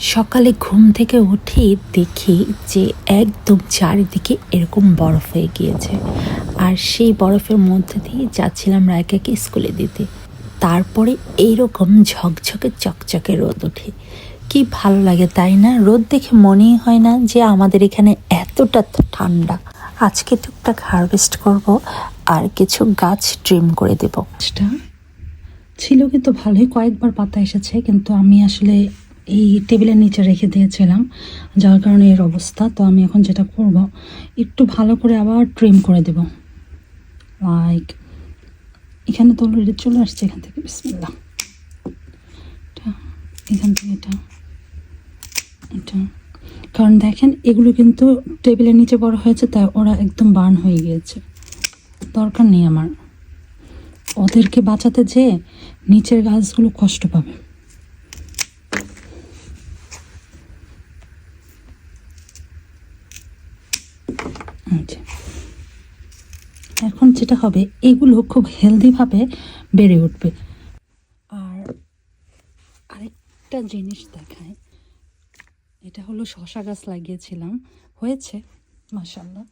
সকালে ঘুম থেকে উঠে, দেখি যে একদম চারিদিকে এরকম বরফ হয়ে গিয়েছে। আর সেই বরফের মধ্যে দিয়ে যাচ্ছিলাম রায়কাকে স্কুলে দিতে। তারপরে এইরকম ঝকঝকে, চকচকে রোদ ওঠে। কি ভালো লাগে, তাই না? রোদ দেখে মনেই হয় না যে আমাদের এখানে এতটা ঠান্ডা। আজকে টুকটাক হারভেস্ট করব আর কিছু গাছ ট্রিম করে দেব। ছিল কিন্তু ভালোই, কয়েকবার পাতা এসেছে, কিন্তু আমি আসলে এই টেবিলের নিচে রেখে দিয়েছিলাম, যার কারণে এর অবস্থা। তো আমি এখন যেটা করব, একটু ভালো করে আবার ট্রিম করে দেব। লাইক এখানে তো অলরেডি চলে আসছে এখান থেকে বিসমিল্লা এটা, এখান থেকে এটা এটা। কারণ দেখেন, এগুলো কিন্তু টেবিলের নিচে বড় হয়েছে, তাই ওরা একদম বার্ন হয়ে গিয়েছে। দরকার নেই আমার। ওদেরকে বাঁচাতে যেয়ে নিচের গাছগুলো কষ্ট পাবে। যে। এখন যেটা হবে, এগুলো খুব হেলদিভাবে বেড়ে উঠবে। আর আরেকটা জিনিস দেখায় এটা হলো শশা গাছ লাগিয়েছিলাম, হয়েছে মাসাল্লাহ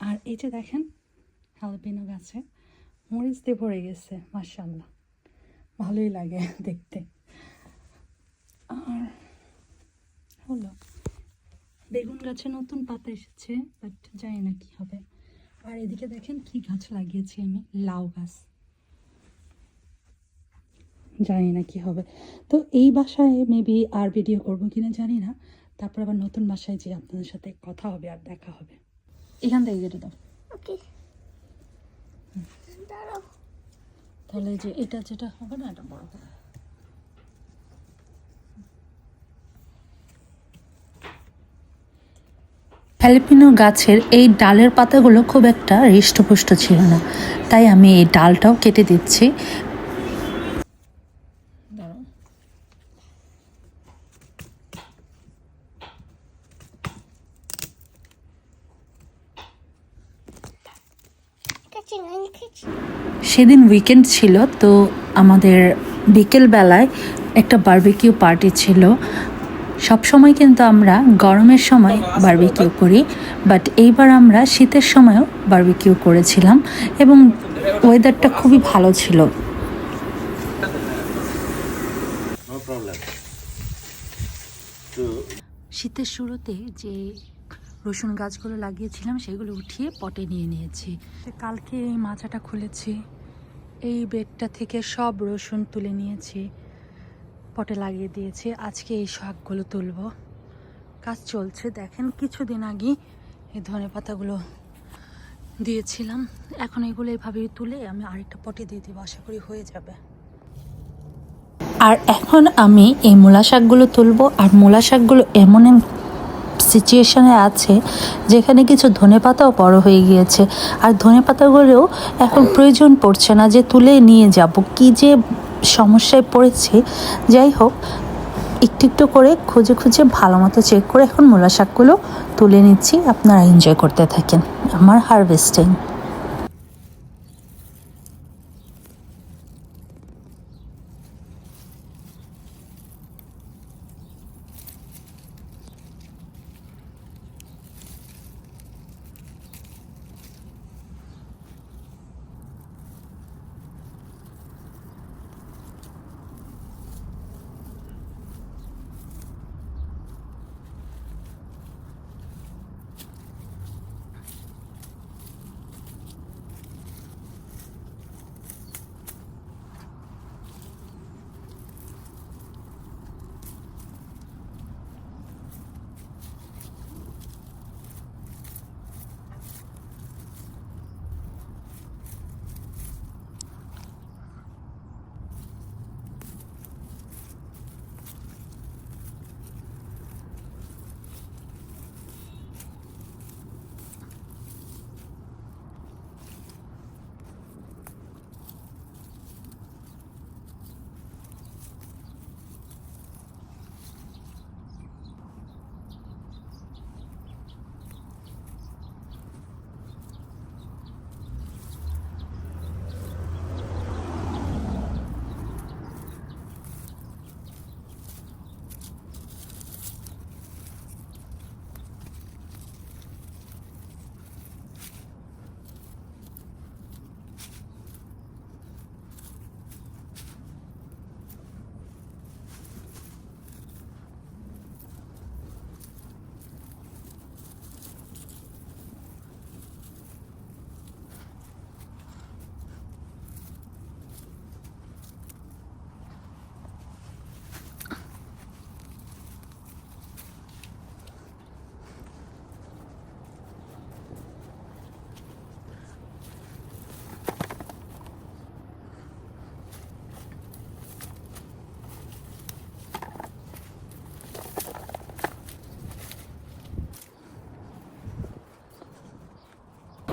আর এই যে দেখেন হালপিনো গাছে মরিচ দিয়ে ভরে গেছে মাসাল্লাহ ভালোই লাগে দেখতে। আর হলো বেগুন গাছে নতুন পাতা এসেছে বাট জানি না কি হবে। আর এদিকে দেখেন কি গাছ লাগিয়েছি আমি লাউ গাছ। জানি না কি হবে। তো এই বাসায় মেবি আর ভিডিও করব কিনা জানি না। তারপর আবার নতুন বাসায় যে আপনাদের সাথে কথা হবে আর দেখা হবে। এখান থেকে কেটে দাও। ওকে। তাহলে যে এটা যেটা হবে না এটা বড় হবে হ্যালিপিনো গাছের এই ডালের পাতাগুলো খুব একটা হৃষ্টপুষ্ট ছিল না। তাই আমি এই ডালটাও কেটে দিচ্ছি। সেদিন উইকেন্ড ছিল, তো আমাদের বিকেল বেলায় একটা বারবিকিউ পার্টি ছিল। সব সময় কিন্তু আমরা গরমের সময় বারবিকিউ করি বাট এইবার আমরা শীতের সময়ও বারবিকিউ করেছিলাম এবং ওয়েদারটা খুবই ভালো ছিল। শীতের শুরুতে যে রসুন গাছগুলো লাগিয়েছিলাম সেগুলো উঠিয়ে পটে নিয়ে নিয়েছি। কালকে এই মাচাটা খুলেছি এই বেডটা থেকে সব রসুন তুলে নিয়েছি। পটে লাগিয়ে দিয়েছি। আজকে এই শাকগুলো তুলব। কাজ চলছে। দেখেন, কিছুদিন আগে এই ধনে পাতাগুলো দিয়েছিলাম। এখন এগুলো এভাবেই তুলে আমি আরেকটা পটে দিয়ে দেবো। আশা করি হয়ে যাবে। আর এখন আমি এই মূলা শাকগুলো তুলবো। আর মূলা শাকগুলো এমন সিচুয়েশনে আছে, যেখানে কিছু ধনে পাতাও বড় হয়ে গিয়েছে। আর ধনে পাতাগুলোও এখন প্রয়োজন পড়ছে না যে তুলে নিয়ে যাব। কি যে সমস্যায় পড়েছে। যাই হোক, একটু একটু করে খুঁজে খুঁজে ভালো মতো চেক করে এখন মূলা শাকগুলো তুলে নিচ্ছি। আপনারা এনজয় করতে থাকেন। আমার হারভেস্টিং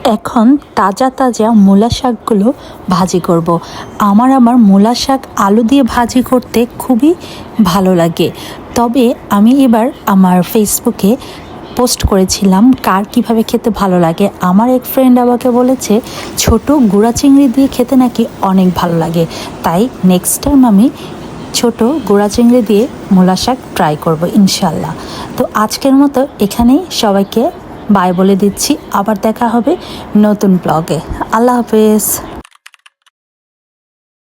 এখন তাজা তাজা মূলা শাকগুলো ভাজি করব। আমার আমার মূলা শাক আলু দিয়ে ভাজি করতে খুবই ভালো লাগে। তবে আমি এবার আমার ফেসবুকে পোস্ট করেছিলাম কার কীভাবে খেতে ভালো লাগে। আমার এক ফ্রেন্ড আমাকে বলেছে, ছোট গুঁড়া চিংড়ি দিয়ে খেতে নাকি অনেক ভালো লাগে। তাই নেক্সট টাইম আমি ছোট গোড়া চিংড়ি দিয়ে মূলা শাক ট্রাই করব ইনশাল্লাহ তো আজকের মতো এখানেই সবাইকে বাই বলে দিচ্ছি আবার দেখা হবে নতুন ব্লগে আল্লাহ হাফেজ।